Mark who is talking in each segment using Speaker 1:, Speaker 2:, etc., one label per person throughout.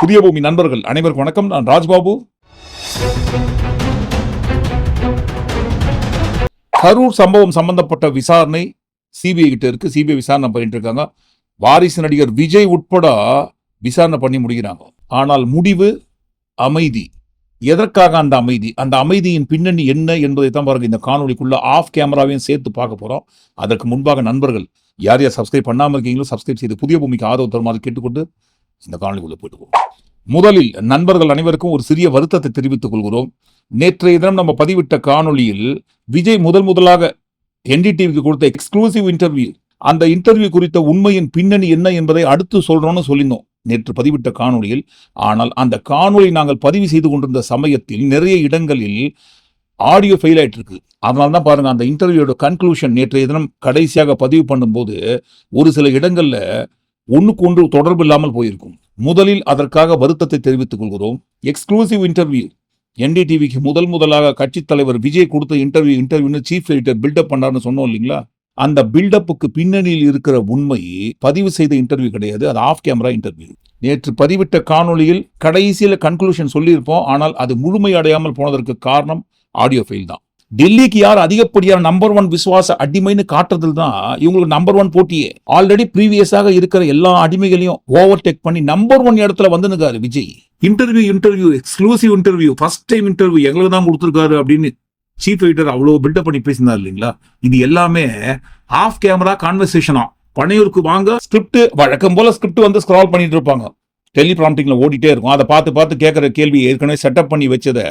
Speaker 1: புதிய பூமி நண்பர்கள் அனைவருக்கும் வணக்கம். நான் ராஜ்பாபு. கரூர் சம்பவம் சம்பந்தப்பட்ட விசாரணை சிபிஐ கிட்ட இருக்கு. சிபிஐ விசாரணை பண்ணிட்டு இருக்காங்க. வாரிசு நடிகர் விஜய் உட்பட விசாரணை பண்ணி முடிகிறாங்க ஆனால் முடிவு அமைதி. எதற்காக அந்த அமைதி? அந்த அமைதியின் பின்னணி என்ன என்பதை தான் பாருங்க. இந்த காணொலிக்குள்ள ஆஃப் கேமராவையும் சேர்த்து பார்க்க போறோம். அதற்கு முன்பாக நண்பர்கள் யார் யார் சப்ஸ்கிரைப் பண்ணாமல் இருக்கீங்களோ சப்ஸ்கிரைப் செய்து புதிய பூமிக்கு ஆதரவு தருமாறு கேட்டுக்கொண்டு இந்த காணொலிக்குள்ள போயிட்டு முதலில் நண்பர்கள் அனைவருக்கும் ஒரு சிறிய வருத்தத்தை தெரிவித்துக் கொள்கிறோம். நேற்றைய தினம் நம்ம பதிவிட்ட காணொளியில் விஜய் முதல் முதலாக என்டிடிவிக்கு கொடுத்த எக்ஸ்க்ளூசிவ் இன்டர்வியூ அந்த இன்டர்வியூ குறித்த உண்மையின் பின்னணி என்ன என்பதை அடுத்து சொல்றோம்னு சொல்லியிருந்தோம் நேற்று பதிவிட்ட காணொலியில் ஆனால் அந்த காணொலி நாங்கள் பதிவு செய்து கொண்டிருந்த சமயத்தில் நிறைய இடங்களில் ஆடியோ ஃபெயில் ஆயிட்டு இருக்கு அதனால தான் பாருங்க அந்த இன்டர்வியூட கன்க்ளூஷன் நேற்றைய தினம் கடைசியாக பதிவு பண்ணும்போது ஒரு சில இடங்களில் ஒன்றுக்கு ஒன்று தொடர்பு இல்லாமல் போயிருக்கும். முதலில் அதற்காக வருத்தத்தை தெரிவித்துக் கொள்கிறோம். எக்ஸ்க்ளூசிவ் இன்டர்வியூ என்டிடிவிக்கு முதல் முதலாக கட்சித் தலைவர் விஜய் கொடுத்த இன்டர்வியூ இன்டர்வியூன்னு சீஃப் எடிட்டர் பில்டப் பண்ணார்னு சொன்னோம் இல்லைங்களா? அந்த பில்டப்புக்கு பின்னணியில் இருக்கிற உண்மை பதிவு செய்த இன்டர்வியூ கிடையாது. அது ஆஃப் கேமரா இன்டர்வியூ நேற்று பதிவிட்ட காணொளியில் கடைசியில் கன்க்ளூஷன் சொல்லியிருப்போம். ஆனால் அது முழுமை அடையாமல் போனதற்கு காரணம் ஆடியோ ஃபெயில் தான். டெல்லிக்கு யார் அதிகப்படியான நம்பர் ஒன் விசுவாச அடிமைன்னு காட்டுறதுல தான் இவங்களுக்கு நம்பர் ஒன் போட்டியே. ஆல்ரெடி ப்ரீவியஸாக இருக்கிற எல்லா அடிமைகளையும் ஓவர்டேக் பண்ணி நம்பர் ஒன் இடத்துல வந்துனுக்காரு Vijay. Interview interview exclusive interview first time interview எங்களுக்கு தான் கொடுத்துருக்காரு அப்படின்னு சீஃப் எடிட்டர் அவ்வளோ பில்டப் பண்ணி பேசினார் இல்லைங்களா? இது எல்லாமே ஆஃப் கேமரா கான்வர்சேஷனா பனையூருக்கு வாங்க. ஸ்கிரிப்ட் வழக்கம் போல ஸ்கிரிப்ட் வந்து ஸ்க்ரால் பண்ணிட்டு இருப்பாங்க. டெலிபிராம்டிங்ல ஓடிட்டே இருக்கும். அதை பார்த்து பார்த்து கேட்குற கேள்வி ஏற்கனவே செட்டப் பண்ணி வச்சதை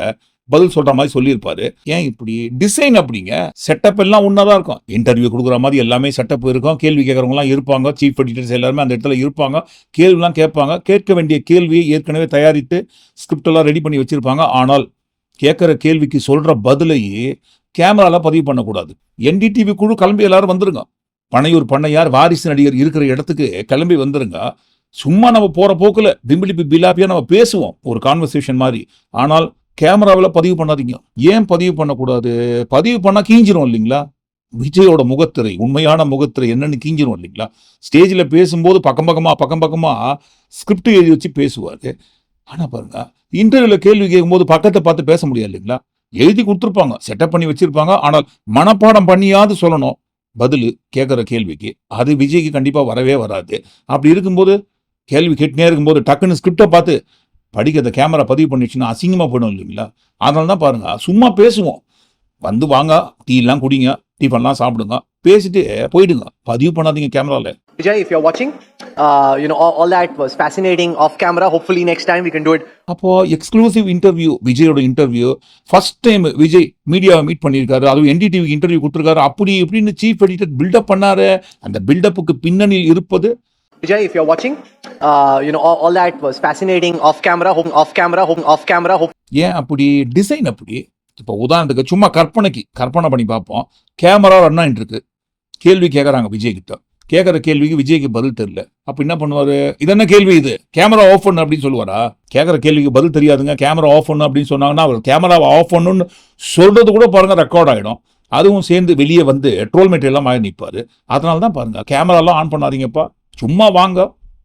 Speaker 1: பதில் சொல்ற மாதிரி சொல்லியிருப்பாரு. ஏன் இப்படி டிசைன் அப்படிங்க? செட்டப் எல்லாம் ஒன்றா இருக்கும். இன்டர்வியூ கொடுக்குற மாதிரி எல்லாமே செட்டப் இருக்கும். கேள்வி கேட்குறவங்களாம் இருப்பாங்க. சீஃப் எடிட்டர்ஸ் எல்லாருமே அந்த இடத்துல இருப்பாங்க. கேள்விலாம் கேட்பாங்க. கேட்க வேண்டிய கேள்வியை ஏற்கனவே தயாரித்து ஸ்கிரிப்ட் எல்லாம் ரெடி பண்ணி வச்சிருப்பாங்க. ஆனால் கேட்குற கேள்விக்கு சொல்ற பதிலையே கேமராலாம் பதிவு பண்ணக்கூடாது. என்டிடிவி குழு கிளம்பி எல்லாரும் வந்துருங்க. பனையூர் பண்ணையார் வாரிசு நடிகர் இருக்கிற இடத்துக்கு கிளம்பி வந்துருங்க. சும்மா நம்ம போகிற போக்கில் பிம்பிளிப்பு பிலாப்பியாக நம்ம பேசுவோம். ஒரு கான்வர்சேஷன் மாதிரி. ஆனால் கேமராவில் பதிவு பண்ணாதீங்க. ஏன் பதிவு பண்ணக்கூடாது? பதிவு பண்ணா கீஞ்சிரும் இல்லைங்களா? விஜயோட முகத்திரை உண்மையான முகத்திரை என்னன்னு கீஞ்சிரும் இல்லைங்களா? ஸ்டேஜில் பேசும்போது பக்கம் பக்கமா பக்கம் பக்கமா ஸ்கிரிப்ட் எழுதி வச்சு பேசுவார். ஆனால் பாருங்க இன்டர்வியூல கேள்வி கேட்கும்போது பக்கத்தை பார்த்து பேச முடியாது இல்லைங்களா? எழுதி கொடுத்துருப்பாங்க செட்டப் பண்ணி வச்சிருப்பாங்க. ஆனால் மனப்பாடம் பண்ணியாவது சொல்லணும். பதில் கேட்குற கேள்விக்கு. அது விஜய்க்கு கண்டிப்பாக வரவே வராது. அப்படி இருக்கும்போது கேள்வி கேட்டுனே இருக்கும்போது டக்குன்னு ஸ்கிரிப்டை பார்த்து படிக்கிறத கேமரா பதிவு பண்ணிடுச்சுன்னா அசிங்கமா போயிடும் இல்லைங்களா? அதனால தான் பாருங்க சும்மா பேசுவோம். வந்து வாங்க டீ எல்லாம் குடிங்க டிஃபன்லாம் சாப்பிடுங்க பேசிட்டு போயிடுங்க. பதிவு பண்ணாதீங்க கேமரால
Speaker 2: Vijay, if you're watching, uh, you know, all, all that was fascinating off camera. Hopefully, next time we can do it.
Speaker 1: அப்போ எக்ஸ்க்ளூசிவ் இன்டர்வியூ விஜயோட இன்டர்வியூ ஃபர்ஸ்ட் டைம் விஜய் மீடியாவை மீட் பண்ணியிருக்காரு. அதுவும் என்டிடிவிக்கு இன்டர்வியூ கொடுத்துருக்காரு. அப்படி இப்படின்னு சீஃப் எடிட்டர் பில்டப் பண்ணாரு. அந்த பில்டப்புக்கு பின்னணியில் இருப்பது
Speaker 2: Vijay, if you're watching, uh, you know, all, all that was fascinating off camera, hoping off camera, hoping off camera. hoping.
Speaker 1: ஏன் அப்படி டிசைன் அப்படி இப்போ உதாரணத்துக்கு சும்மா கற்பனைக்கு கற்பனை பண்ணி பார்ப்போம். கேமரா ரன் ஆயிட்டு இருக்கு கேள்வி கேட்குறாங்க விஜய் கிட்ட கேட்குற கேள்விக்கு விஜய்க்கு பதில் தெரியல. அப்போ என்ன பண்ணுவார்? இது என்ன கேள்வி இது? கேமரா ஆஃப் பண்ணு அப்படின்னு சொல்லுவாரா? கேட்குற கேள்விக்கு பதில் தெரியாதுங்க. கேமரா ஆஃப் பண்ணு அப்படின்னு சொன்னாங்கன்னா அவர் கேமராவை ஆஃப் பண்ணுன்னு சொல்றது கூட பாருங்க ரெக்கார்ட் ஆகிடும் அதுவும் சேர்ந்து வெளியே வந்து ட்ரோல் மெட்டீரியல்லாம் ஆகி நிற்பார் அதனால தான் பாருங்க கேமராலாம் ஆன் பண்ணாதீங்கப்பா. சும்மா வாங்க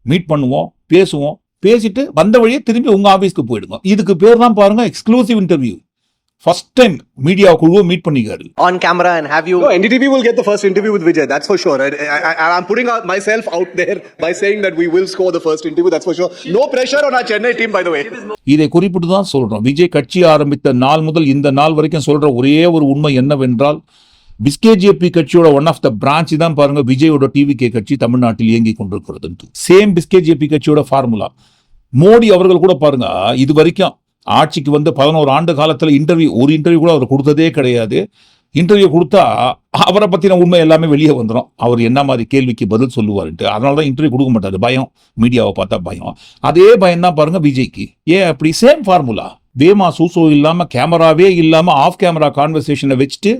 Speaker 1: மீட் பண்ணுவோம் பேசுவோம் பேசிட்டு வந்த வழியே திரும்பி உங்க ஆபீஸ்க்கு போயிடுங்க இதுக்கு பேர் தான் பாருங்க exclusive interview first time media குழுவை மீட் பண்ணிக்காரு
Speaker 2: on camera and have you.
Speaker 3: No, NDTV will get the first interview with Vijay, that's for sure. I, I, I, I'm putting out myself out there by saying that we will score the first interview, that's for sure. No pressure on our Chennai team, by the way.
Speaker 1: இதை குறிப்பிட்டு தான் சொல்றோம் விஜய் கட்சி ஆரம்பித்த நாள் முதல் இந்த நாள் வரைக்கும் சொல்ற ஒரே ஒரு உண்மை என்னவென்றால் பிஸ்கேஜேபி கட்சியோட ஒன் ஆஃப் த பிரான்ச் தான் பாருங்க விஜயோட டிவிகே கட்சி தமிழ்நாட்டில் இயங்கி கொண்டிருக்கிறது சேம் பிஸ்கேஜேபி கட்சியோட ஃபார்முலா மோடி அவர்கள் கூட பாருங்க இது வரைக்கும் ஆட்சிக்கு வந்து பதினோரு ஆண்டு காலத்தில் இன்டர்வியூ ஒரு இன்டர்வியூ கூட அவர் கொடுத்ததே கிடையாது. இன்டர்வியூ கொடுத்தா அவரை பற்றின உண்மை எல்லாமே வெளியே வந்துடும் அவர் என்ன மாதிரி கேள்விக்கு பதில் சொல்லுவாருன்ட்டு. அதனால தான் இன்டர்வியூ கொடுக்க மாட்டார். பயம். மீடியாவை பார்த்தா பயம். அதே பயம் தான் பாருங்க விஜய்க்கு. ஏன் அப்படி? சேம் ஃபார்முலா வேமா சூசோ இல்லாமல் கேமராவே இல்லாமல் ஆஃப் கேமரா கான்வர்சேஷனை வச்சுட்டு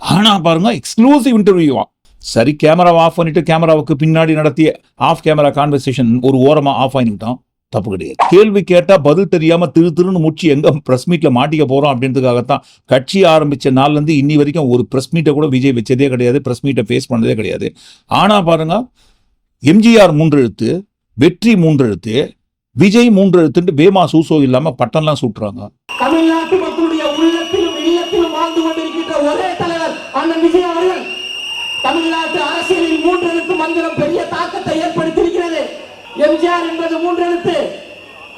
Speaker 1: ஆனா பாருங்க எக்ஸ்க்ளூசிவ் இன்டர்வியூவா சரி கேமராவை ஆஃப் பண்ணிட்டு கேமராவுக்கு பின்னாடி நடத்திய ஆஃப் கேமரா கான்வர்சேஷன் ஒரு ஓரமாக ஆஃப் ஆகிட்டோம் தப்பு கிடையாது. கேள்வி கேட்டால் பதில் தெரியாமல் திரு திருன்னு முடிச்சு எங்கே ப்ரெஸ் மீட்டில் மாட்டிக்க போகிறோம் அப்படின்றதுக்காகத்தான் கட்சி ஆரம்பித்த நாள்லேருந்து இன்னி வரைக்கும் ஒரு ப்ரெஸ் மீட்டை கூட விஜய் வச்சதே கிடையாது ப்ரெஸ் மீட்டை ஃபேஸ் பண்ணதே கிடையாது. ஆனால் பாருங்க எம்ஜிஆர் மூன்று எழுத்து வெற்றி மூன்று எழுத்து விஜய் மூன்று எழுத்துட்டு பேமா சூசோ இல்லாமல் பட்டம்லாம் சூட்டுறாங்க.
Speaker 4: தமிழ்நாட்டு மக்களுடைய உள்ளத்திலும் இல்லத்திலும் வாழ்ந்து கொண்டிருக்கின்ற ஒரே அண்ணன் விஜய் அவர்கள் தமிழ்நாட்டு அரசியலில் மூன்றெழுத்து மந்திரம் பெரிய தாக்கத்தை ஏற்படுத்தியிருக்கிறது. எம்ஜிஆர் என்பது மூன்றெழுத்து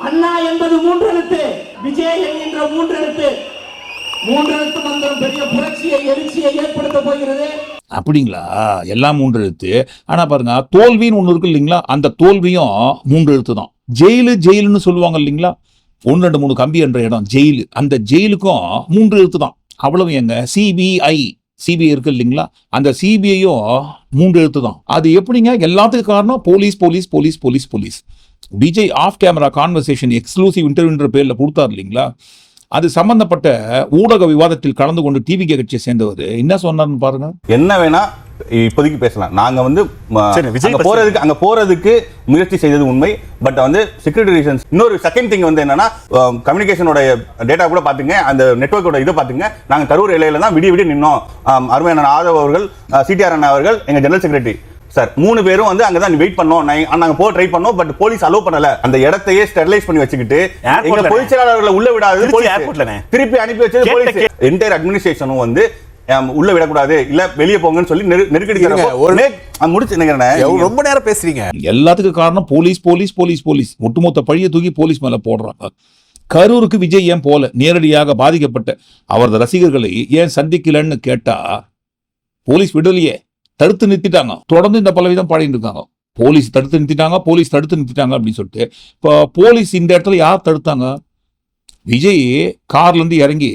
Speaker 4: அண்ணா என்பது மூன்றெழுத்து விஜய் என்கின்ற மூன்றெழுத்து மூன்றெழுத்து மந்திரம் பெரிய புரட்சியை எழுச்சியை ஏற்படுத்த போகிறது.
Speaker 1: அப்படிங்களா? எல்லாம் மூன்று எழுத்து. ஆனா பாருங்க தோல்வின்னு ஒண்ணு இருக்கு இல்லைங்களா? அந்த தோல்வியும் மூன்று எழுத்து தான். ஜெயிலு ஜெயிலுன்னு சொல்லுவாங்க இல்லைங்களா? ஒன்று ரெண்டு மூணு கம்பி என்ற இடம் ஜெயிலு. அந்த ஜெயிலுக்கும் மூன்று எழுத்து தான். அவ்வளவு எங்க சிபிஐ சிபிஐ இருக்கு இல்லைங்களா? அந்த சிபிஐயும் மூன்று எழுத்து தான். அது எப்படிங்க? எல்லாத்துக்கும் காரணம் police police police police police. Vijay off camera conversation exclusive இன்டர்வியூன்ற பேரில் கொடுத்தார் இல்லைங்களா? அது சம்பந்தப்பட்ட ஊடக விவாதத்தில் கலந்து கொண்டு டிவி கட்சியை சேர்ந்தவர். என்ன சொன்னார்னு பாருங்க.
Speaker 5: என்ன வேணா இப்போதைக்கு பேசலாம். நாங்க வந்து அங்க
Speaker 6: பத்தி
Speaker 5: போறதுக்கு அங்க போறதுக்கு முயற்சி செய்தது உண்மை. பட் வந்து செக்யூரிட்டி ரீசன்ஸ் இன்னொரு செகண்ட் திங் வந்து என்னன்னா கம்யூனிகேஷனோட டேட்டா கூட பாத்துங்க அந்த நெட்வொர்க்கோட இதை பாத்துங்க நாங்க கரூர் எல்லையில தான் விடிய விடிய நின்னோம். ஆம், அருமை அண்ணன் ஆதவ் அவர்கள் சிடிஆர் அண்ணா அவர்கள் எங்க ஜெனரல் செக்ரட்டரி சார் மூணு பேரும் வந்து அங்கதான் வெயிட் பண்ணோம். நாங்க- நாங்க போக ட்ரை பண்ணோம். பட் போலீஸ் அலோவ் பண்ணல. அந்த இடத்தையே ஸ்டெரிலைஸ் பண்ணி வச்சுக்கிட்டு எங்க
Speaker 6: Airportல
Speaker 5: பொதுச் செயலாளர்களை உள்ள விடாது. திருப்பி அனுப்பி வச்சது போலீஸ் என்டையர் அட்மினிஸ்ட்ரேஷனும் வந்து உள்ள விடக்கூடாது. இல்ல வெளியே போங்கன்னு சொல்லி நெரு- நெருக்கடி
Speaker 7: ஒரு-
Speaker 5: முடிச்சு
Speaker 7: ரொம்ப நேரம் பேசுறீங்க.
Speaker 1: எல்லாத்துக்கும் காரணம் போலீஸ் போலீஸ் போலீஸ் போலீஸ். ஒட்டுமொத்த பழியை தூக்கி போலீஸ் மேல போடுறாங்க கரூருக்கு விஜய் ஏன் போல? நேரடியாக பாதிக்கப்பட்ட அவரது ரசிகர்களை ஏன் சந்திக்கலன்னு கேட்டா போலீஸ் விடலையே. தடுத்து நிறுத்திட்டாங்க. தொடர்ந்து இந்த பலவிதம் பாடிட்டு இருக்காங்க. போலீஸ் தடுத்து நிறுத்திட்டாங்க போலீஸ் தடுத்து நிறுத்திட்டாங்க அப்படின்னு சொல்லிட்டு இப்போ போலீஸ் இந்த இடத்துல யார் தடுத்தாங்க? விஜய் கார்லேருந்து இறங்கி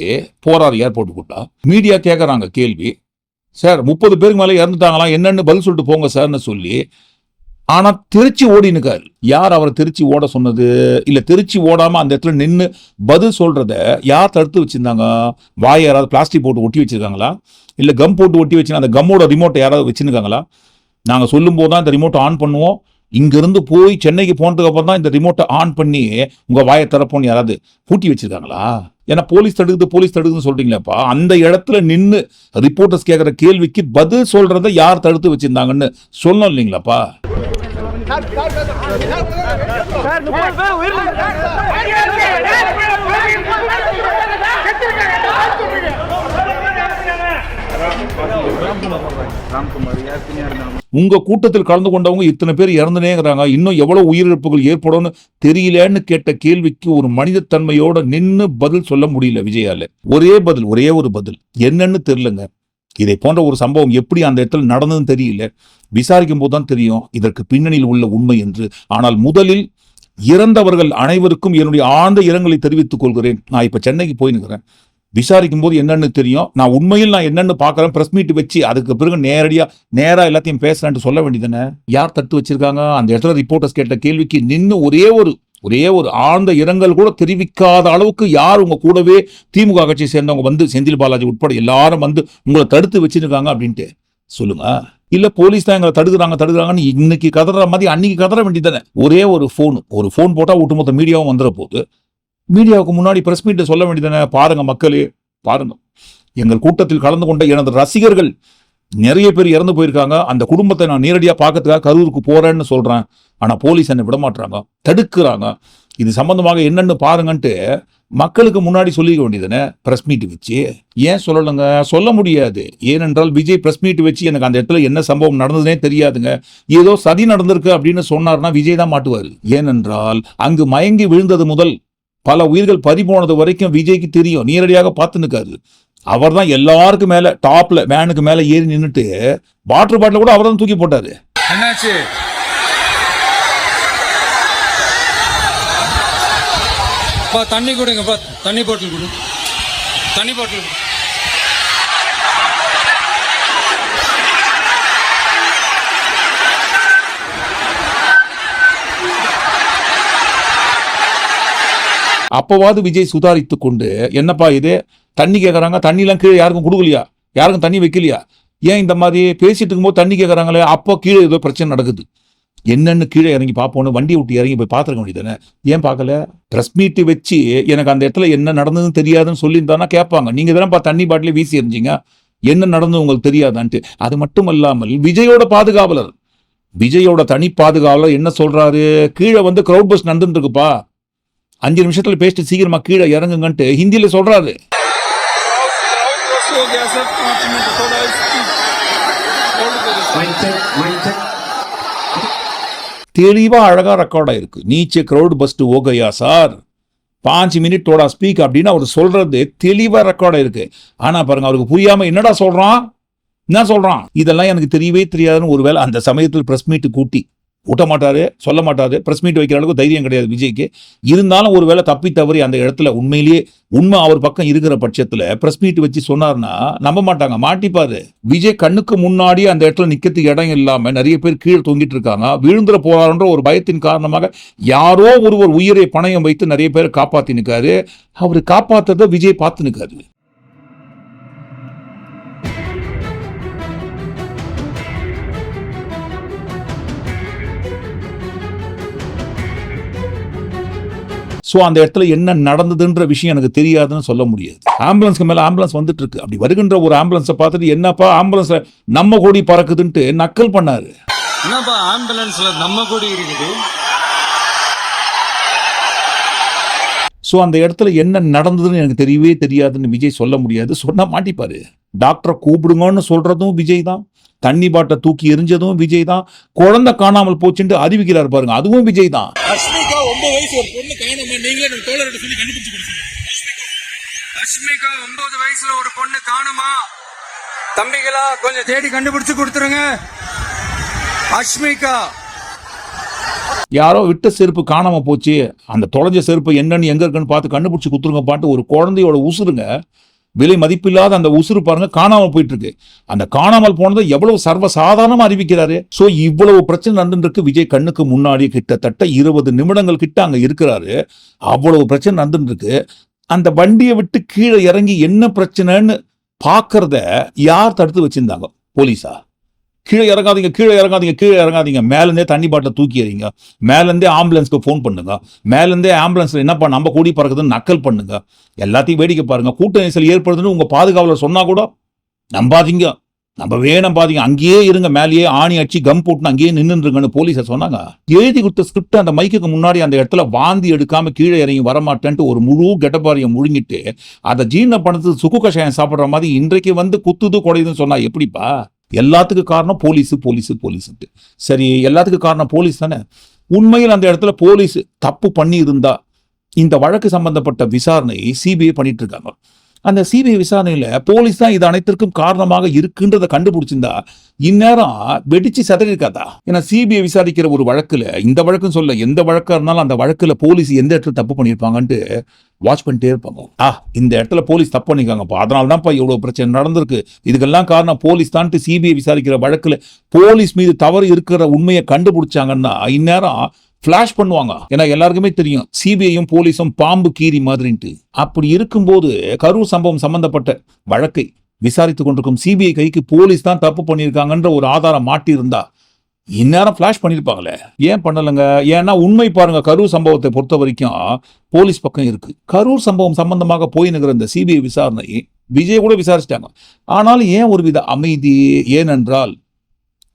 Speaker 1: போறாரு ஏர்போர்ட் கூட்டா. மீடியா கேட்குறாங்க கேள்வி. சார் முப்பது பேருக்கு மேலே இறந்துட்டாங்களாம் என்னன்னு பதில் சொல்லிட்டு போங்க சார்னு சொல்லி ஆனால் திருச்சி ஓடினுக்காரு. யார் அவரை திருச்சி ஓட சொன்னது? இல்லை திருச்சி ஓடாமல் அந்த இடத்துல நின்று பதில் சொல்கிறத யார் தடுத்து வச்சுருந்தாங்க? வாய் யாராவது பிளாஸ்டிக் போட்டு ஒட்டி வச்சுருக்காங்களா? இல்லை கம் போட்டு ஒட்டி வச்சு அந்த கம்மோட ரிமோட்டை யாராவது வச்சுருக்காங்களா? நாங்கள் சொல்லும் போது தான் இந்த ரிமோட்டை ஆன் பண்ணுவோம். இங்கிருந்து போய் சென்னைக்கு போனதுக்கு அப்புறம் தான் இந்த ரிமோட்டை ஆன் பண்ணி உங்கள் வாயை திறப்போன்னு யாராவது பூட்டி வச்சிருக்காங்களா ஏன்னா போலீஸ் தடுக்குது போலீஸ் தடுக்குதுன்னு சொல்றீங்களேப்பா அந்த இடத்துல நின்று ரிப்போர்ட்டர்ஸ் கேட்குற கேள்விக்கு பதில் சொல்கிறத யார் தடுத்து வச்சிருந்தாங்கன்னு சொல்லணும் இல்லைங்களாப்பா உங்க கூட்டத்தில் கலந்து கொண்டவங்க இத்தனை பேர் இறந்துனேங்கிறாங்க. இன்னும் எவ்வளவு உயிரிழப்புகள் ஏற்படும்னு தெரியலன்னு கேட்ட கேள்விக்கு ஒரு மனித தன்மையோட நின்னு பதில் சொல்ல முடியல விஜயால. ஒரே பதில் ஒரே ஒரு பதில். என்னன்னு தெரியலங்க. இதை போன்ற ஒரு சம்பவம் எப்படி அந்த இடத்துல நடந்ததுன்னு தெரியல. விசாரிக்கும் போது தான் தெரியும். இதற்கு பின்னணியில் உள்ள உண்மை என்று. ஆனால் முதலில் இறந்தவர்கள் அனைவருக்கும் என்னுடைய ஆழ்ந்த இரங்கலை தெரிவித்துக் கொள்கிறேன். நான் இப்ப சென்னைக்கு போய் நிற்கிறேன் விசாரிக்கும் போது என்னன்னு தெரியும். நான் உண்மையில் நான் என்னன்னு பார்க்குறேன். ப்ரெஸ் மீட் வச்சு அதுக்கு பிறகு நேரடியாக நேராக எல்லாத்தையும் பேசுகிறேன்ட்டு சொல்ல வேண்டியதானே யார் தட்டு வச்சிருக்காங்க? அந்த இடத்துல ரிப்போர்ட்டர்ஸ் கேட்ட கேள்விக்கு நின்று ஒரே ஒரு ஒரே ஒரு ஆழ்ந்த இரங்கல் கூட தெரிவிக்காத அளவுக்கு யார் உங்க கூடவே திமுக கட்சியை சேர்ந்தவங்க வந்து செந்தில் பாலாஜி உட்பட எல்லாரும் வந்து உங்களை தடுத்து வச்சிருக்காங்க அப்படின்ட்டு. சொல்லுங்க. இல்ல போலீஸ் தான் எங்களை தடுக்கிறாங்க தடுக்கிறாங்கன்னு இன்னைக்கு கதற மாதிரி அன்னைக்கு கதற வேண்டியதானே ஒரே ஒரு ஃபோன் ஒரு ஃபோன் போட்டா ஒட்டுமொத்த மீடியாவும் வந்துட போகுது மீடியாவுக்கு முன்னாடி பிரஸ் மீட்டை சொல்ல வேண்டியதானே பாருங்க மக்களே பாருங்க. எங்கள் கூட்டத்தில் கலந்து கொண்ட எனது ரசிகர்கள் நிறைய பேர் இறந்து போயிருக்காங்க. அந்த குடும்பத்தை நான் நேரடியாக பார்க்கறதுக்காக கரூருக்கு போறேன்னு சொல்றேன். ஆனா போலீஸ் என்னை விடமாட்டுறாங்க தடுக்கிறாங்க. இது சம்பந்தமாக என்னன்னு பாருங்கன்ட்டு மக்களுக்கு முன்னாடி சொல்லிக்க வேண்டியதானே பிரஸ் மீட் வச்சு. ஏன் சொல்லலைங்க? சொல்ல முடியாது. ஏனென்றால் விஜய் பிரஸ் மீட் வச்சு எனக்கு அந்த இடத்துல என்ன சம்பவம் நடந்ததுனே தெரியாதுங்க. ஏதோ சதி நடந்திருக்கு அப்படின்னு சொன்னார்னா விஜய் தான் மாட்டுவார். ஏனென்றால் அங்கு மயங்கி விழுந்தது முதல் பல உயிர்கள் பறிபோனது வரைக்கும் விஜய்க்கு தெரியும். நேரடியாக பார்த்து நிற்காரு அவர் தான் எல்லாருக்கும் மேல டாப்ல வேனுக்கு மேல ஏறி நின்னுட்டு வாட்டர் பாட்டில் கூட அவர் தான் தூக்கி போட்டாரு.
Speaker 8: என்னாச்சு? பா தண்ணி கொடுங்கப்பா தண்ணி பாட்டில் கொடு. தண்ணி பாட்டில்
Speaker 1: அப்போவாது விஜய் சுதாரித்து கொண்டு என்னப்பா இது? தண்ணி கேட்குறாங்க தண்ணிலாம் கீழே யாருக்கும் கொடுக்கலையா? யாருக்கும் தண்ணி வைக்கலையா? ஏன் இந்த மாதிரி பேசிட்டு இருக்கும்போது தண்ணி கேட்குறாங்களே அப்போ கீழே ஏதோ பிரச்சனை நடக்குது. என்னென்னு கீழே இறங்கி பார்ப்போன்னு வண்டி விட்டு இறங்கி போய் பார்த்துருக்க வேண்டியதானே ஏன் பார்க்கல? ப்ரெஸ் மீட்டு வச்சு எனக்கு அந்த இடத்துல என்ன நடந்ததுன்னு தெரியாதுன்னு சொல்லியிருந்தானா கேட்பாங்க. நீங்கள் தானேப்பா தண்ணி பாட்டிலே வீசி எறிஞ்சிங்க? என்ன நடந்தது உங்களுக்கு தெரியாதான்ட்டு? அது மட்டும் இல்லாமல் விஜயோட பாதுகாவலர் விஜயோட தனி பாதுகாவலர் என்ன சொல்கிறாரு கீழே வந்து க்ரௌட் பஸ் நடந்துட்டு இருக்குப்பா. அஞ்சு நிமிஷத்தில் பேசிட்டு சீக்கிரமா கீழே இறங்குங்கன்ட்டு ஹிந்தியில் சொல்றாரு. தெளிவாக அழகாக ரெக்கார்ட் ஆயிருக்கு. நீச்சே க்ரௌட் பஸ்ட் ஓகையா சார். பாஞ்சு மினிட் தோடா ஸ்பீக் அப்படின்னு அவர் சொல்றது தெளிவாக ரெக்கார்ட் ஆயிருக்கு. ஆனால் பாருங்க அவருக்கு புரியாமல் என்னடா சொல்கிறான் என்ன சொல்கிறான் இதெல்லாம் எனக்கு தெரியவே தெரியாதுன்னு ஒருவேளை அந்த சமயத்தில் ப்ரெஸ் மீட்டு கூட்டி ஊட்ட மாட்டாரு சொல்ல மாட்டாரு பிரஸ் மீட் வைக்கிற அளவுக்கு தைரியம் கிடையாது விஜய்க்கு. இருந்தாலும் ஒருவேளை தப்பி தவறி அந்த இடத்துல உண்மையிலேயே உண்மை அவர் பக்கம் இருக்கிற பட்சத்தில் பிரஸ் மீட் வச்சு சொன்னார்னா நம்ப மாட்டாங்க. மாட்டிப்பாரு. விஜய் கண்ணுக்கு முன்னாடி அந்த இடத்துல நிற்கிறதுக்கு இடம் இல்லாமல் நிறைய பேர் கீழே தொங்கிட்டு இருக்காங்க. விழுந்துட போறாருன்ற ஒரு பயத்தின் காரணமாக யாரோ ஒருவர் உயிரை பணயம் வைத்து நிறைய பேர் காப்பாற்றி நிற்காரு அவர் காப்பாற்றுறத விஜய் பார்த்து நிற்காரு ஸோ அந்த இடத்துல என்ன நடந்ததுன்ற விஷயம் எனக்கு தெரியாதுன்னு சொல்ல முடியாது. ஆம்புலன்ஸ்க்கு மேல ஆம்புலன்ஸ் வந்துட்டு இருக்கு அப்படி வருகின்ற ஒரு ஆம்புலன்ஸை பார்த்துட்டு என்னப்பா ஆம்புலன்ஸ்ல நம்ம கோடி பறக்குதுன்ட்டு நக்கல் பண்ணாரு.
Speaker 8: என்னப்பா ஆம்புலன்ஸ்ல நம்ம கூட இருக்குது?
Speaker 1: ஸோ அந்த இடத்துல என்ன நடந்ததுன்னு எனக்கு தெரியவே தெரியாதுன்னு விஜய் சொல்ல முடியாது. சொன்னா மாட்டிப்பாரு. டாக்டரை கூப்பிடுங்கன்னு சொல்றதும் விஜய் தான். தண்ணி பாட்டை தூக்கி எரிஞ்சதும் விஜய் தான். குழந்தை காணாமல் போச்சுட்டு அறிவிக்கிறார் பாருங்க அதுவும் விஜய் தான்.
Speaker 8: ஒன்பது வயசு ஒரு பொண்ணு காணுமா நீங்களே நம்ம தோழர்கிட்ட சொல்லி கண்டுபிடிச்சு கொடுத்துருங்க அஸ்மிகா ஒன்பது வயசுல ஒரு பொண்ணு காணுமா? தம்பிகளா கொஞ்சம் தேடி கண்டுபிடிச்சு கொடுத்துருங்க. அஸ்மிகா
Speaker 1: யாரோ விட்ட செருப்பு காணாம போச்சு. அந்த தொலைஞ்ச செருப்பு என்னன்னு எங்க இருக்குன்னு பார்த்து கண்டுபிடிச்சு குத்துருங்க பாட்டு ஒரு குழந்தையோட உசுருங்க. விலை மதிப்பில்லாத அந்த உசுறு பாருங்க காணாமல் போயிட்டு இருக்கு அந்த காணாமல் போனதை எவ்வளவு சர்வசாதாரணமா அறிவிக்கிறாரு? ஸோ இவ்வளவு பிரச்சனை நடந்துருக்கு. விஜய் கண்ணுக்கு முன்னாடி கிட்டத்தட்ட இருபது நிமிடங்கள் கிட்ட அங்க இருக்கிறாரு. அவ்வளவு பிரச்சனை நடந்துருக்கு. அந்த வண்டியை விட்டு கீழே இறங்கி என்ன பிரச்சனைன்னு பார்க்கறத யார் தடுத்து வச்சிருந்தாங்க? போலீஸா? கீழே இறங்காதீங்க கீழே இறங்காதீங்க கீழே இறங்காதீங்க. மேலேருந்தே தண்ணி பாட்டில் தூக்கி எறிங்க. மேலேருந்தே ஆம்புலன்ஸ்க்கு ஃபோன் பண்ணுங்க. மேலேருந்தே ஆம்புலன்ஸில் என்னப்பா நம்ம கூடி பறக்குதுன்னு நக்கல் பண்ணுங்க. எல்லாத்தையும் வேடிக்கை பாருங்க. கூட்ட நெரிசல் ஏற்படுதுன்னு உங்கள் பாதுகாவலர் சொன்னா கூட நம்பாதீங்க. நம்பவே நம்பாதீங்க. அங்கேயே இருங்க மேலேயே ஆணி அடிச்சு கம் போட்டுன்னு அங்கேயே நின்றுருங்கன்னு போலீஸை சொன்னாங்க. எழுதி கொடுத்த ஸ்கிரிப்ட் அந்த மைக்குக்கு முன்னாடி அந்த இடத்துல வாந்தி எடுக்காம கீழே இறங்கி வரமாட்டேன்ட்டு ஒரு முழு கெட்டபாரியை முழுங்கிட்டு அதை ஜீர்ண பணத்துக்கு சுக்கு கஷாயம் சாப்பிட்ற மாதிரி இன்றைக்கு வந்து குத்துது குடையுதுன்னு சொன்னா எப்படிப்பா? எல்லாத்துக்கும் காரணம் போலீஸ் போலீஸு போலீஸ்ன்ட்டு. சரி எல்லாத்துக்கும் காரணம் போலீஸ் தானே? உண்மையில் அந்த இடத்துல போலீஸ் தப்பு பண்ணி இருந்தா இந்த வழக்கு சம்பந்தப்பட்ட விசாரணை சிபிஐ பண்ணிட்டு இருக்காங்க. அந்த சிபிஐ விசாரணையில போலீஸ் தான் இது அனைத்திற்கும் காரணமாக இருக்குன்றதை கண்டுபிடிச்சிருந்தா இந்நேரம் வெடிச்சு சிதறிருக்காதா ஏன்னா சிபிஐ விசாரிக்கிற ஒரு வழக்குல இந்த வழக்குன்னு சொல்ல எந்த வழக்கா இருந்தாலும் அந்த வழக்குல போலீஸ் எந்த இடத்துல தப்பு பண்ணியிருப்பாங்கன்ட்டு வாட்ச் பண்ணிட்டே இருப்பாங்க. ஆ இந்த இடத்துல போலீஸ் தப்பு பண்ணிருக்காங்கப்பா அதனால தான்ப்பா இவ்வளோ பிரச்சனை நடந்திருக்கு. இதுக்கெல்லாம் காரணம் போலீஸ் தான்ட்டு சிபிஐ விசாரிக்கிற வழக்கில் போலீஸ் மீது தவறு இருக்கிற உண்மையை கண்டுபிடிச்சாங்கன்னா இந்நேரம் ஃபிளாஷ் பண்ணுவாங்க. ஏன்னா எல்லாருக்குமே தெரியும் சிபிஐயும் போலீஸும் பாம்பு கீரி மாதிரின்ட்டு. அப்படி இருக்கும்போது கரூர் சம்பவம் சம்பந்தப்பட்ட வழக்கை விசாரித்து கொண்டிருக்கும் சிபிஐ கைக்கு போலீஸ் தான் தப்பு பண்ணியிருக்காங்கன்ற ஒரு ஆதாரம் மாட்டியிருந்தா இந்நேரம் ஃப்ளாஷ் பண்ணியிருப்பாங்களே? ஏன் பண்ணலைங்க? ஏன்னா உண்மை பாருங்க கரூர் சம்பவத்தை பொறுத்த வரைக்கும் போலீஸ் பக்கம் இருக்கு. கரூர் சம்பவம் சம்பந்தமாக போய் நிற்கிற இந்த சிபிஐ விசாரணை விஜய் கூட விசாரிச்சிட்டாங்க. ஆனாலும் ஏன் ஒரு வித அமைதி ஏனென்றால்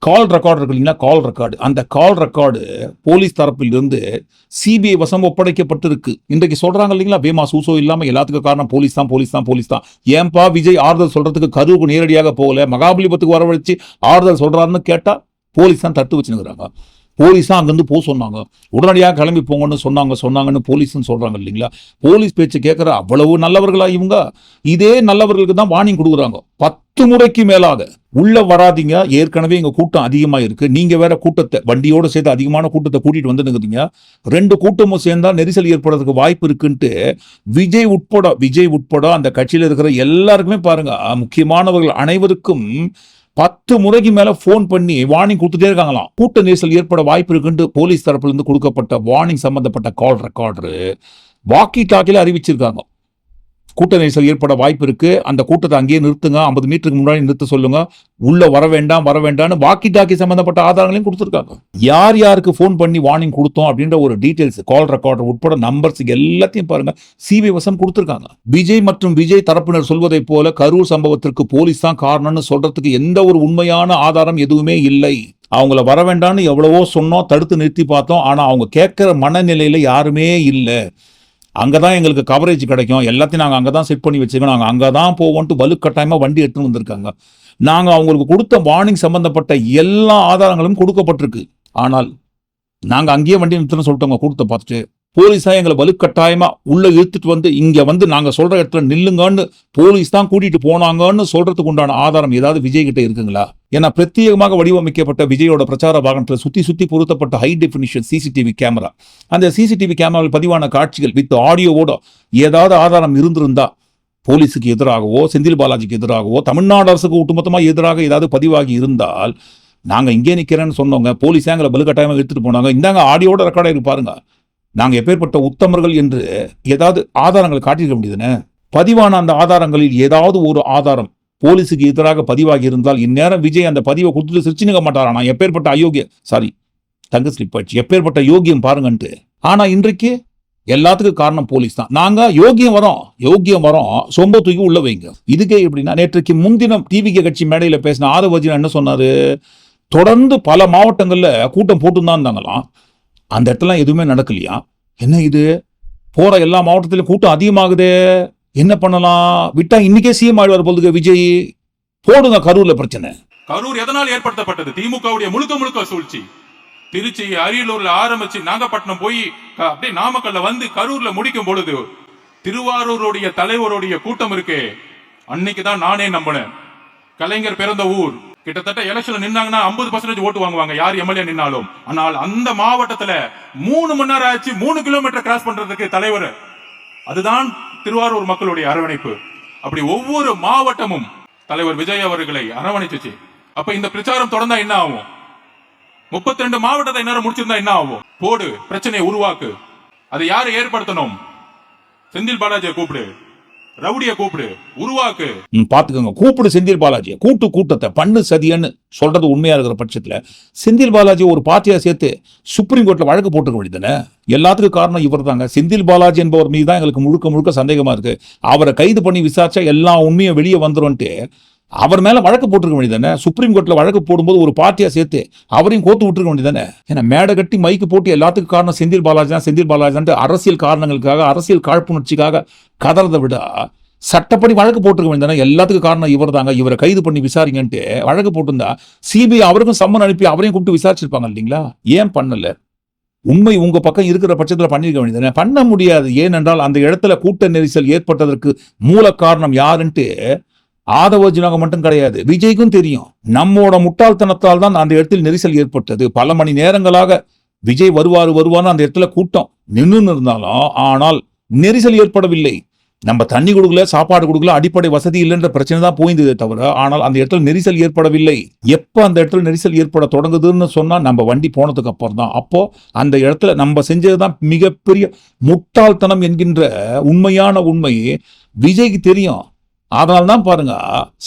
Speaker 1: கால் ரெக்கார்டு இருக்கு இல்லைங்களா? கால் ரெக்கார்டு அந்த கால் ரெக்கார்டு போலீஸ் தரப்பில் இருந்து சிபிஐ வசம் ஒப்படைக்கப்பட்டிருக்கு. இன்றைக்கு சொல்றாங்க இல்லைங்களா? வேமா சூசோ இல்லாம எல்லாத்துக்கும் காரணம் போலீஸ் தான் போலீஸ் தான் போலீஸ் தான். ஏன்பா விஜய் ஆறுதல் சொல்றதுக்கு கருவுக்கு நேரடியாக போகல? மகாபலிபுரத்துக்கு வரவழைச்சு ஆறுதல் சொல்றாருன்னு கேட்டா போலீஸ் தான் தட்டு வச்சுனுங்கிறாங்க போலீஸ் தான் அங்கேருந்து போக சொன்னாங்க. உடனடியாக கிளம்பி போங்கன்னு சொன்னாங்க சொன்னாங்கன்னு போலீஸ்னு சொல்றாங்க இல்லைங்களா? போலீஸ் பேச்சு கேட்குற அவ்வளவு நல்லவர்களா இவங்க? இதே நல்லவர்களுக்கு தான் வார்னிங் கொடுக்குறாங்க. பத்து முறைக்கு மேலாக. உள்ள வராதீங்க. ஏற்கனவே இங்க கூட்டம் அதிகமா இருக்கு நீங்க வேற கூட்டத்தை வண்டியோட சேர்த்து அதிகமான கூட்டத்தை கூட்டிட்டு வந்துருக்குறீங்க ரெண்டு கூட்டமும் சேர்ந்தா நெரிசல் ஏற்படுறதுக்கு வாய்ப்பு இருக்குன்ட்டு விஜய் உட்பட விஜய் உட்பட அந்த கட்சியில் இருக்கிற எல்லாருக்குமே பாருங்க முக்கியமானவர்கள் அனைவருக்கும் பத்து முறைக்கு மேல ஃபோன் பண்ணி வார்னிங் கொடுத்துட்டே இருக்காங்களாம். கூட்ட நெரிசல் ஏற்பட வாய்ப்பு இருக்குன்னு போலீஸ் தரப்புல இருந்து கொடுக்கப்பட்ட வார்னிங் சம்பந்தப்பட்ட கால் ரெக்கார்டரு வாக்கி டாக்கில அறிவிச்சிருக்காங்க. கூட்ட நெரிசல் ஏற்பட வாய்ப்பு இருக்கு. அந்த கூட்டத்தை அங்கேயே நிறுத்துங்க. ஐம்பது மீட்டருக்கு முன்னாடி நிறுத்த சொல்லுங்க. உள்ள வர வேண்டாம் வர வேண்டாம்னு வாக்கி டாக்கி சம்பந்தப்பட்ட ஆதாரங்களையும் கொடுத்துருக்காங்க. யார் யாருக்கு ஃபோன் பண்ணி வார்னிங் கொடுத்தோம் அப்படின்ற ஒரு டீட்டெயில்ஸ் கால் ரெக்கார்டர் உட்பட நம்பர்ஸ் எல்லாத்தையும் பாருங்க. சிபிஐ வசம் கொடுத்துருக்காங்க. விஜய் மற்றும் விஜய் தரப்பினர் சொல்வதைப் போல கரூர் சம்பவத்திற்கு போலீஸ் தான் காரணம்னு சொல்றதுக்கு எந்த ஒரு உண்மையான ஆதாரம் எதுவுமே இல்லை. அவங்கள வர வேண்டாம்னு எவ்வளவோ சொன்னோம் தடுத்து நிறுத்தி பார்த்தோம். ஆனா அவங்க கேட்குற மனநிலையில யாருமே இல்லை. அங்கே தான் எங்களுக்கு கவரேஜ் கிடைக்கும். எல்லாத்தையும் நாங்கள் அங்கே தான் செட் பண்ணி வச்சுருக்கோம். நாங்கள் அங்கே தான் போவோம்ட்டு வலுக்கட்டாயமாக வண்டி எடுத்துன்னு வந்திருக்காங்க. நாங்கள் அவங்களுக்கு கொடுத்த வார்னிங் சம்மந்தப்பட்ட எல்லா ஆதாரங்களும் கொடுக்கப்பட்டிருக்கு. ஆனால் நாங்கள் அங்கேயே வண்டி நிறுத்தணும்னு சொல்லிட்டோங்க கொடுத்த பார்த்துட்டு போலீஸா எங்களை வலுக்கட்டாயமாக உள்ளே இழுத்துட்டு வந்து இங்கே வந்து நாங்கள் சொல்கிற இடத்துல நில்லுங்கன்னு போலீஸ் தான் கூட்டிகிட்டு போனாங்கன்னு சொல்கிறதுக்கு உண்டான ஆதாரம் ஏதாவது விஜய் கிட்ட இருக்குங்களா? ஏன்னா பிரத்யேகமாக வடிவமைக்கப்பட்ட விஜயோட பிரச்சார வாகனத்தில் சுற்றி சுற்றி பொருத்தப்பட்ட ஹை டெஃபினிஷன் சிசிடிவி கேமரா அந்த சிசிடிவி கேமராவில் பதிவான காட்சிகள் வித் ஆடியோவோட ஏதாவது ஆதாரம் இருந்திருந்தா போலீஸுக்கு எதிராகவோ செந்தில் பாலாஜிக்கு எதிராகவோ தமிழ்நாடு அரசுக்கு ஒட்டுமொத்தமாக எதிராக ஏதாவது பதிவாகி இருந்தால் நாங்கள் இங்கே நிற்கிறேன்னு சொன்னோங்க போலீஸ் எங்களை பலுக்கட்டாயமாக எடுத்துகிட்டு போனாங்க. இந்தாங்க ஆடியோட ரெக்கார்டாக இருக்கு பாருங்க. நாங்கள் எப்பேற்பட்ட உத்தமர்கள் என்று ஏதாவது ஆதாரங்களை காட்டியிருக்க முடியுதுன்னு பதிவான அந்த ஆதாரங்களில் ஏதாவது ஒரு ஆதாரம் போலீஸுக்கு எதிராக பதிவாகி இருந்தால் இந்நேரம் விஜய் அந்த பதிவை கொடுத்துட்டு சிரிச்சுனுக்க மாட்டாரா? நான் எப்பேற்பட்ட அயோக்கிய சாரி தங்க ஸ்லிப் ஆயிடுச்சு எப்பேற்பட்ட யோகியம் பாருங்கன்ட்டு. ஆனால் இன்றைக்கு எல்லாத்துக்கும் காரணம் போலீஸ் தான். நாங்க யோகியம் வரோம் யோகியம் வரோம் சொம்ப தூக்கி உள்ள வைங்க. இதுக்கே எப்படின்னா நேற்றுக்கு முன்தினம் டிவிகே கட்சி மேடையில் பேசின ஆதவஜினா என்ன சொன்னாரு? தொடர்ந்து பல மாவட்டங்களில் கூட்டம் போட்டு தான் இருந்தாங்களாம். அந்த இடத்துல எதுவுமே நடக்கலையா? என்ன இது? போற எல்லா மாவட்டத்திலும் கூட்டம் அதிகமாகுதே. என்ன பண்ணலாம்? விட்டா இன்னைக்கே சிஎம் ஆயிடுவார் போலுங்க விஜய். போடுங்க கரூர்ல பிரச்சனை.
Speaker 6: கரூர் எதனால் ஏற்படுத்தப்பட்டது? திமுகவுடைய முழுக்க முழுக்க சூழ்ச்சி. திருச்சி அரியலூர்ல ஆரம்பிச்சு நாகப்பட்டினம் போய் அப்படியே நாமக்கல்ல வந்து கரூர்ல முடிக்கும் பொழுது திருவாரூருடைய தலைவருடைய கூட்டம் இருக்கே. அன்னைக்குதான் நானே நம்பினேன். கலைஞர் பிறந்த ஊர். கிட்டத்தட்ட எலெக்ஷன்ல நின்னாங்கன்னா 50% பர்சன்டேஜ் ஓட்டு வாங்குவாங்க. யார் எம்எல்ஏ நின்னாலும். ஆனால் அந்த மாவட்டத்துல மூணு மணி நேரம் ஆச்சு மூணு கிலோமீட்டர் கிராஸ் பண்றதுக்கு தலைவர். அதுதான் திருவாரூர் மக்களுடைய அரவணைப்பு. அப்படி ஒவ்வொரு மாவட்டமும் தலைவர் விஜய் அவர்களை அரவணைச்சுச்சு. அப்ப இந்த பிரச்சாரம் தொடர்ந்தா என்ன ஆகும்? 32 ரெண்டு மாவட்டத்தை நேரம் முடிச்சிருந்தா என்ன ஆகும்? போடு பிரச்சனையை உருவாக்கு. அதை யாரு ஏற்படுத்தணும்? செந்தில் பாலாஜியை கூப்பிடு. ரவுடிய கூப்பிடு உருவாக்கு.
Speaker 1: பாத்துக்கோங்க கூப்பிடு செந்தில் பாலாஜி கூட்டு கூட்டத்தை பண்ணு சதியன்னு சொல்றது உண்மையா இருக்கிற பட்சத்துல செந்தில் பாலாஜி ஒரு பார்ட்டியா சேர்த்து சுப்ரீம் கோர்ட்ல வழக்கு போட்டுக்க வேண்டியதானே எல்லாத்துக்கும் காரணம் இவர் தாங்க செந்தில் பாலாஜி என்பவர் மீது தான் எங்களுக்கு முழுக்க முழுக்க சந்தேகமா இருக்கு. அவரை கைது பண்ணி விசாரிச்சா எல்லா உண்மையும் வெளியே வந்துரும்ட்டு அவர் மேலே வழக்கு போட்டிருக்க வேண்டியதானே சுப்ரீம் கோர்ட்டில் வழக்கு போடும்போது ஒரு பார்ட்டியாக சேர்த்து அவரையும் கோத்து விட்டுருக்க வேண்டியதானே ஏன்னா மேடை கட்டி மைக்கு போட்டு எல்லாத்துக்கும் காரணம் செந்தில் பாலாஜி தான். செந்தில் பாலாஜி தான் அரசியல் காரணங்களுக்காக அரசியல் காழ்ப்புணர்ச்சிக்காக கதறதை விட சட்டப்படி வழக்கு போட்டிருக்க வேண்டியதானே எல்லாத்துக்கும் காரணம் இவர் தாங்க இவரை கைது பண்ணி விசாரிங்கன்ட்டு வழக்கு போட்டிருந்தா சிபிஐ அவருக்கும் சம்மன் அனுப்பி அவரையும் கூப்பிட்டு விசாரிச்சிருப்பாங்க இல்லைங்களா? ஏன் பண்ணல? உண்மை உங்க பக்கம் இருக்கிற பட்சத்தில் பண்ணிருக்க வேண்டியது பண்ண முடியாது. ஏனென்றால் அந்த இடத்துல கூட்ட நெரிசல் ஏற்பட்டதற்கு மூல காரணம் யாருன்ட்டு ஆதவர்ஜுனாக மட்டும் கிடையாது. விஜய்க்கும் தெரியும். நம்மோட முட்டாள்தனத்தால் தான் அந்த இடத்தில் நெரிசல் ஏற்பட்டது. பல மணி நேரங்களாக விஜய் வருவாரு வருவான்னு அந்த இடத்துல கூட்டம் நின்று இருந்தாலும் ஆனால் நெரிசல் ஏற்படவில்லை. நம்ம தண்ணி கொடுக்கல சாப்பாடு கொடுக்கல அடிப்படை வசதி இல்லைன்ற பிரச்சனை தான் போயிருந்ததே தவிர ஆனால் அந்த இடத்துல நெரிசல் ஏற்படவில்லை. எப்போ அந்த இடத்துல நெரிசல் ஏற்பட தொடங்குதுன்னு சொன்னால் நம்ம வண்டி போனதுக்கு அப்புறம் தான். அப்போ அந்த இடத்துல நம்ம செஞ்சது தான் மிகப்பெரிய முட்டாள்தனம் என்கின்ற உண்மையான உண்மை விஜய்க்கு தெரியும். அதனால தான் பாருங்க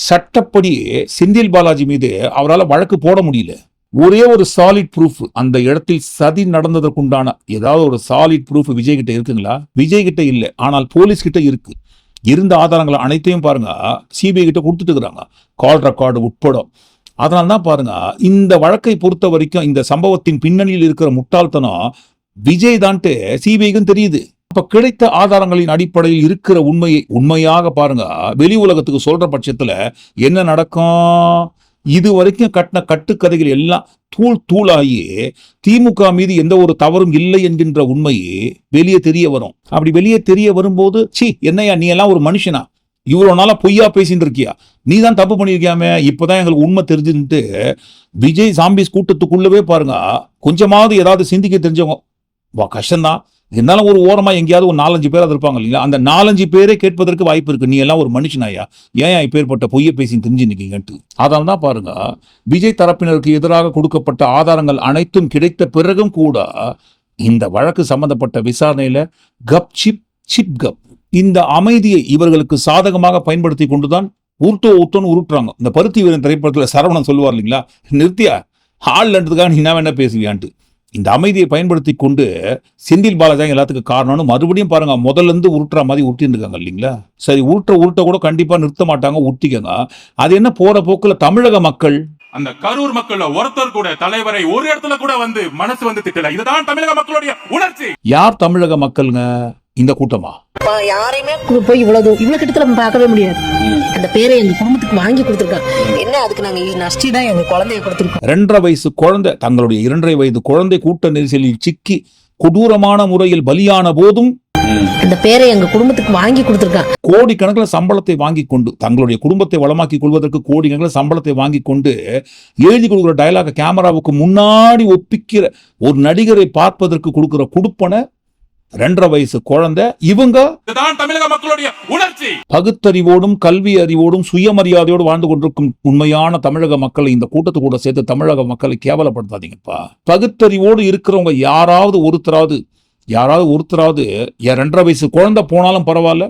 Speaker 1: சட்டப்படி செந்தில் பாலாஜி மீது அவரால் வழக்கு போட முடியல. ஒரே ஒரு சாலிட் ப்ரூஃப் அந்த இடத்தில் சதி நடந்ததற்குண்டான ஏதாவது ஒரு சாலிட் ப்ரூஃப் விஜய் கிட்ட இருக்குங்களா? விஜய் கிட்ட இல்லை. ஆனால் போலீஸ் கிட்ட இருக்கு. இருந்த ஆதாரங்களை அனைத்தையும் பாருங்க சிபிஐ கிட்ட கொடுத்துட்டு இருக்கிறாங்க கால் ரெக்கார்டு உட்பட அதனால தான் பாருங்க இந்த வழக்கை பொறுத்த வரைக்கும் இந்த சம்பவத்தின் பின்னணியில் இருக்கிற முட்டாள்தனம் விஜய் தான்ட்டு சிபிஐக்கும் தெரியுது. அப்ப கிடைத்த ஆதாரங்களின் அடிப்படையில் இருக்கிற உண்மையை உண்மையாக பாருங்க. வெளி உலகத்துக்கு சொல்ற பட்சத்துல என்ன நடக்கும் இது வரைக்கும் கட்டின கட்டுக்கதைகள் எல்லாம் தூள் தூளாகி திமுக மீது எந்த ஒரு தவறும் இல்லை என்கின்ற உண்மையே வெளியே தெரிய வரும். அப்படி வெளியே தெரிய வரும்போது சி என்னையா நீ எல்லாம் ஒரு மனுஷனா? இவ்வளோ நாளாக பொய்யா பேசிட்டு இருக்கியா? நீ தான் தப்பு பண்ணியிருக்கியாமே? இப்போதான் எங்களுக்கு உண்மை தெரிஞ்சுன்ட்டு விஜய் சாம்பிஸ் கூட்டத்துக்குள்ளவே பாருங்க. கொஞ்சமாவது ஏதாவது சிந்திக்க தெரிஞ்சவங்க வா கஷ்டம்தான். இருந்தாலும் ஒரு ஓரமா எங்கேயாவது ஒரு நாலஞ்சு பேர் அது இருப்பாங்க இல்லைங்களா? அந்த நாலஞ்சு பேரே கேட்பதற்கு வாய்ப்பு இருக்கு. நீ எல்லாம் ஒரு மனுஷனாயா? ஏன் இப்பேற்பட்ட பொய்ய பேசி தெரிஞ்சு நிற்கீங்கன்ட்டு அதனால தான் பாருங்க விஜய் தரப்பினருக்கு எதிராக கொடுக்கப்பட்ட ஆதாரங்கள் அனைத்தும் கிடைத்த பிறகும் கூட இந்த வழக்கு சம்பந்தப்பட்ட விசாரணையில கப் சிப் சிப் கப். இந்த அமைதியை இவர்களுக்கு சாதகமாக பயன்படுத்தி கொண்டுதான் உருட்டோ உருட்டோன்னு உருட்டுறாங்க. இந்த பருத்தி வீரன் திரைப்படத்துல சரவணன் சொல்லுவார் இல்லைங்களா? நிறுத்தியா? ஹால்ன்றதுக்காக நீ என்ன வேணா பேசுவியான்ட்டு. இந்த அமைதியை பயன்படுத்தி கொண்டு செந்தில் பாலாஜி எல்லாத்துக்கும் காரணம்னு மறுபடியும் பாருங்க முதல்ல இருந்து உருட்டுற மாதிரி உருட்டின்னு இருக்காங்க இல்லைங்களா? சரி உருட்ட உருட்ட கூட கண்டிப்பா நிறுத்த மாட்டாங்க உருட்டிக்கங்க. அது என்ன போற போக்குல தமிழக மக்கள்?
Speaker 6: அந்த கரூர் மக்கள்ல ஒருத்தர் கூட தலைவரை ஒரு இடத்துல கூட வந்து மனசு வந்து திட்டல. இதுதான் தமிழக மக்களுடைய உணர்ச்சி.
Speaker 1: யார் தமிழக மக்களுங்க? இந்த கூட்டமா?
Speaker 7: யாரையுமே போய் இவ்வளவு இவ்வளவு கிட்டத்துல நம்ம பார்க்கவே முடியாது. அந்த பேரை எங்க குடும்பத்துக்கு வாங்கி கொடுத்துருக்காங்க. என்ன அதுக்கு நாங்க நஷ்டி தான் எங்க குழந்தைய கொடுத்துருக்கோம்.
Speaker 1: ரெண்டரை வயசு குழந்தை தங்களுடைய இரண்டரை வயது குழந்தை கூட்ட நெரிசலில் சிக்கி கொடூரமான முறையில் பலியான போதும்
Speaker 7: அந்த பேரை எங்க குடும்பத்துக்கு வாங்கி கொடுத்துருக்காங்க.
Speaker 1: கோடிக்கணக்கில் சம்பளத்தை வாங்கி கொண்டு தங்களுடைய குடும்பத்தை வளமாக்கிக் கொள்வதற்கு கோடிக்கணக்கில் சம்பளத்தை வாங்கி கொண்டு எழுதி கொடுக்குற டயலாக கேமராவுக்கு முன்னாடி ஒப்பிக்கிற ஒரு நடிகரை பார்ப்பதற்கு கொடுக்கிற குடுப்பனை ரெண்டரை வயசு குழந்தை இவங்க
Speaker 6: தமிழக மக்களுடைய உணர்ச்சி.
Speaker 1: பகுத்தறிவோடும் கல்வி அறிவோடும் சுயமரியாதையோடு வாழ்ந்து கொண்டிருக்கும் உண்மையான தமிழக மக்களை இந்த கூட்டத்து கூட சேர்த்து தமிழக மக்களை கேவலப்படுத்தாதீங்கப்பா. பகுத்தறிவோடு இருக்கிறவங்க யாராவது ஒருத்தராவது யாராவது ஒருத்தராவது ரெண்டரை வயசு குழந்தை போனாலும் பரவாயில்ல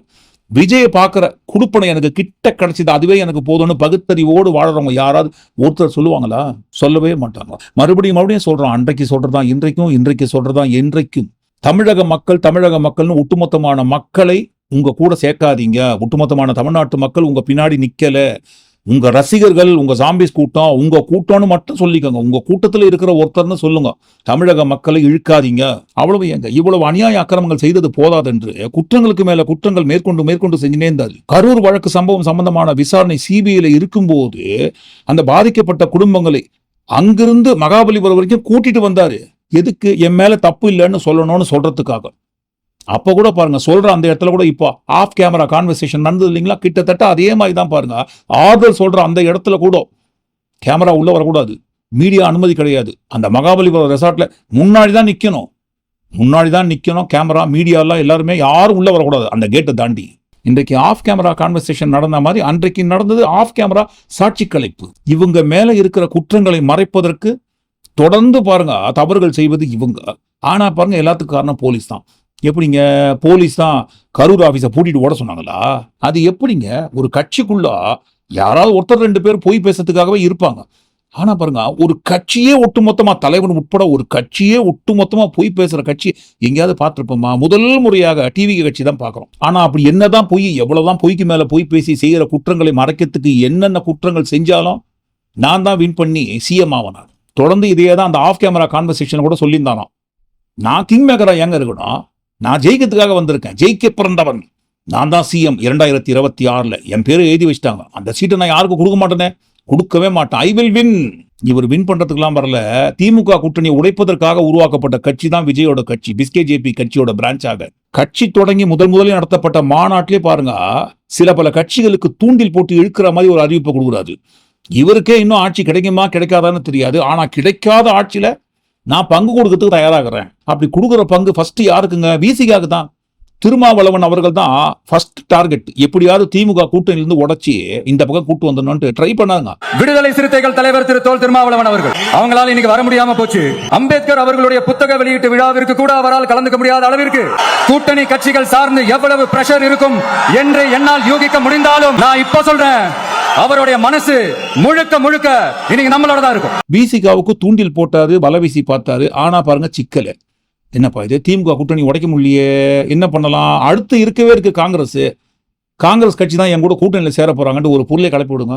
Speaker 1: விஜயை பார்க்குற குடுப்பனை எனக்கு கிட்ட கிடைச்சது அதுவே எனக்கு போதும்னு பகுத்தறிவோடு வாழறவங்க யாராவது ஒருத்தர் சொல்லுவாங்களா? சொல்லவே மாட்டாங்க. மறுபடியும் மறுபடியும் சொல்றோம் அன்றைக்கு சொல்றதா இன்றைக்கும் இன்றைக்கு சொல்றதா என்றைக்கும். தமிழக மக்கள் தமிழக மக்கள்னு ஒட்டுமொத்தமான மக்களை உங்க கூட சேர்க்காதீங்க. ஒட்டுமொத்தமான தமிழ்நாட்டு மக்கள் உங்க பின்னாடி நிக்கல. உங்க ரசிகர்கள் உங்க சாம்பிஸ் கூட்டம் உங்க கூட்டம்னு மட்டும் சொல்லிக்கோங்க. உங்க கூட்டத்தில் இருக்கிற ஒருத்தர்னு சொல்லுங்க. தமிழக மக்களை இழுக்காதீங்க. அவ்வளவு ஏங்க. இவ்வளவு அநியாய அக்கிரமங்கள் செய்தது போதாதென்று. குற்றங்களுக்கு மேல குற்றங்கள் மேற்கொண்டு மேற்கொண்டு செஞ்சுனே இருந்தாரு. கரூர் வழக்கு சம்பவம் சம்பந்தமான விசாரணை சிபிஐல இருக்கும்போது அந்த பாதிக்கப்பட்ட குடும்பங்களை அங்கிருந்து மகாபலிபுரம் வரைக்கும் கூட்டிட்டு வந்தாரு. எதுக்கு என் மேலே தப்பு இல்லைன்னு சொல்லணும்னு சொல்கிறதுக்காக அப்போ கூட பாருங்க சொல்கிற அந்த இடத்துல கூட இப்போ ஆஃப் கேமரா கான்வர்சேஷன் நடந்தது இல்லைங்களா? கிட்டத்தட்ட அதே மாதிரி தான் பாருங்க. ஆறுதல் சொல்கிற அந்த இடத்துல கூட கேமரா உள்ளே வரக்கூடாது. மீடியா அனுமதி கிடையாது. அந்த மகாபலிபுரம் ரெசார்ட்டில் முன்னாடி தான் நிற்கணும் முன்னாடி தான் நிற்கணும் கேமரா மீடியாலாம் எல்லாருமே யாரும் உள்ளே வரக்கூடாது. அந்த கேட்டை தாண்டி. இன்றைக்கு ஆஃப் கேமரா கான்வர்சேஷன் நடந்த மாதிரி அன்றைக்கு நடந்தது ஆஃப் கேமரா சாட்சி கலைப்பு. இவங்க மேலே இருக்கிற குற்றங்களை மறைப்பதற்கு தொடர்ந்து பாருங்க தவறுகள் செய்வது இவங்க. ஆனால் பாருங்க எல்லாத்துக்கும் காரணம் போலீஸ் தான். எப்படிங்க? போலீஸ் தான் கரூர் ஆஃபீஸை பூட்டிட்டு ஓட சொன்னாங்களா? அது எப்படிங்க? ஒரு கட்சிக்குள்ள யாராவது ஒருத்தர் ரெண்டு பேர் போய் பேசுறதுக்காகவே இருப்பாங்க. ஆனால் பாருங்க ஒரு கட்சியே ஒட்டுமொத்தமாக தலைவன் உட்பட ஒரு கட்சியே ஒட்டுமொத்தமாக போய் பேசுகிற கட்சி எங்கேயாவது பார்த்துருப்போமா? முதல் முறையாக டிவி கட்சி தான் பார்க்குறோம். ஆனால் அப்படி என்னதான் பொய் எவ்வளவுதான் பொய்க்கு மேலே பொய் பேசி செய்கிற குற்றங்களை மறைக்கிறதுக்கு என்னென்ன குற்றங்கள் செஞ்சாலும் நான் தான் வின் பண்ணி சிஎம் ஆவனார். தொடர்ந்து இதையே தான் அந்த ஆஃப் கேமரா கான்வர்சேஷன் கூட சொல்லியிருந்தானோ நான் கிங் மேக்கராக எங்க இருக்கணும் நான் ஜெயிக்கிறதுக்காக வந்திருக்கேன். ஜெயிக்க பிறந்தவன். நான் தான் சிஎம் இரண்டாயிரத்தி இருபத்தி ஆறுல. என் பேர் எழுதி வச்சிட்டாங்க. அந்த சீட்டை நான் யாருக்கும் கொடுக்க மாட்டேனே. கொடுக்கவே மாட்டேன். ஐ வில் வின் இவர் வின் பண்றதுக்கெல்லாம் வரல. திமுக கூட்டணியை உடைப்பதற்காக உருவாக்கப்பட்ட கட்சி தான் விஜயோட கட்சி. பிஸ்கே ஜேபி கட்சியோட பிரான்ச்சாக கட்சி தொடங்கி முதல் முதலில் நடத்தப்பட்ட மாநாட்டிலே பாருங்க சில பல கட்சிகளுக்கு தூண்டில் போட்டு இழுக்கிற மாதிரி ஒரு அறிவிப்பை கொடுக்குறாரு. இவருக்கே இன்னும் ஆட்சி கிடைக்குமா கிடைக்காதான்னு தெரியாது. ஆனா கிடைக்காத ஆட்சியில நான் பங்கு கொடுக்கறதுக்கு தயாராகிறேன். அப்படி கொடுக்குற பங்கு ஃபஸ்ட்டு யாருக்குங்க? விசிகாக்கு தான். திருமாவளவன் அவர்கள் தான் ஃபர்ஸ்ட் டார்கெட் எப்படியாவது திமுக கூட்டணியிலிருந்து உடைச்சி இந்த பக்கம் கூட்டு வந்துடணும்னு ட்ரை பண்ணாங்க.
Speaker 8: விடுதலை சிறுத்தைகள் தலைவர் திரு தோல் திருமாவளவன் அவர்கள் அவங்களால இன்னைக்கு வர முடியாம போச்சு. அம்பேத்கர் அவர்களுடைய புத்தக வெளியீட்டு விழாவிற்கு கூட அவரால் கலந்துக்க முடியாத அளவிற்கு கூட்டணி கட்சிகள் சார்ந்து எவ்வளவு பிரஷர் இருக்கும் என்று என்னால் யூகிக்க முடிந்தாலும் நான் இப்ப சொல்றேன் அவருடைய மனசு முழுக்க முழுக்க இன்னைக்கு நம்மளோட தான் இருக்கும்
Speaker 1: பிசிகாவுக்கு தூண்டில் போட்டாரு வலை வீசி பார்த்தாரு ஆனா பாருங்க சிக்கல. என்னப்பா இது? திமுக கூட்டணி உடைக்க முடியலையே. என்ன பண்ணலாம்? அடுத்து இருக்கவே இருக்குது காங்கிரஸ். காங்கிரஸ் கட்சி தான் என் கூட கூட்டணியில் சேர போகிறாங்கன்ட்டு ஒரு பொருளை கிளப்பி விடுங்க.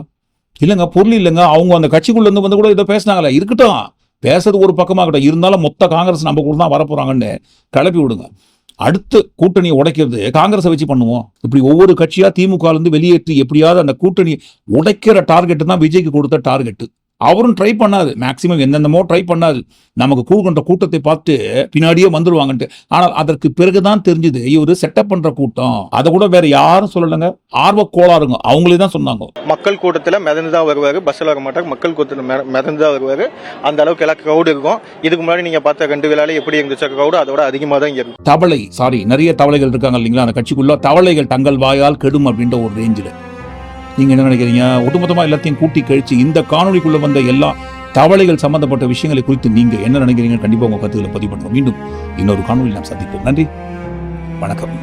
Speaker 1: இல்லைங்க பொருள் இல்லைங்க. அவங்க அந்த கட்சிக்குள்ளேருந்து வந்து கூட இதை பேசினாங்களே. இருக்கட்டும். பேசுறது ஒரு பக்கமாகட்டும். இருந்தாலும் மொத்த காங்கிரஸ் நம்ம கூட தான் வரப்போகிறாங்கன்னு கிளப்பி விடுங்க. அடுத்து கூட்டணியை உடைக்கிறது காங்கிரஸை வச்சு பண்ணுவோம். இப்படி ஒவ்வொரு கட்சியாக திமுகலேருந்து வெளியேற்றி எப்படியாவது அந்த கூட்டணி உடைக்கிற டார்கெட்டு தான் விஜய்க்கு கொடுத்த டார்கெட்டு அவரும் ட்ரை பண்ணாது. மேக்சிமம் என்னென்னமோ ட்ரை பண்ணாது. நமக்கு கூடுகின்ற கூட்டத்தை பார்த்து பின்னாடியே வந்துருவாங்கன்ட்டு. ஆனால் அதற்கு பிறகுதான் தெரிஞ்சது இவரு செட்டப் பண்ற கூட்டம். அதை கூட வேற யாரும் சொல்லலைங்க. ஆர்வ கோளாறுங்க. அவங்களே தான் சொன்னாங்க.
Speaker 9: மக்கள் கூட்டத்தில் மிதந்து தான் வருவார் பஸ்ஸில் வர மாட்டார் மக்கள் கூட்டத்தில் மித- மிதந்து தான் வருவார். அந்த அளவுக்கு எல்லாம் க்ரௌடு இருக்கும். இதுக்கு முன்னாடி நீங்கள் பார்த்த ரெண்டு விழால எப்படி இருந்துச்சு க்ரௌடு அதோட அதிகமாக தான் இருக்கும்
Speaker 1: தவளை சாரி நிறைய தவளைகள் இருக்காங்க இல்லைங்களா? அந்த கட்சிக்குள்ள தவளைகள் தங்கள் வாயால் கெடும் அப்படின்ற ஒரு ரேஞ்சில் நீங்க என்ன நினைக்கிறீங்க? ஒட்டுமொத்தமாக எல்லாத்தையும் கூட்டி கழிச்சு இந்த காணொலிக்குள்ளே வந்த எல்லா தவளைகள் சம்பந்தப்பட்ட விஷயங்களை குறித்து நீங்க என்ன நினைக்கிறீங்க கண்டிப்பாக உங்கள் கருத்துக்களை பதிவு பண்ணுவோம் மீண்டும் இன்னொரு காணொலி நாம் சந்திப்போம். நன்றி. வணக்கம்.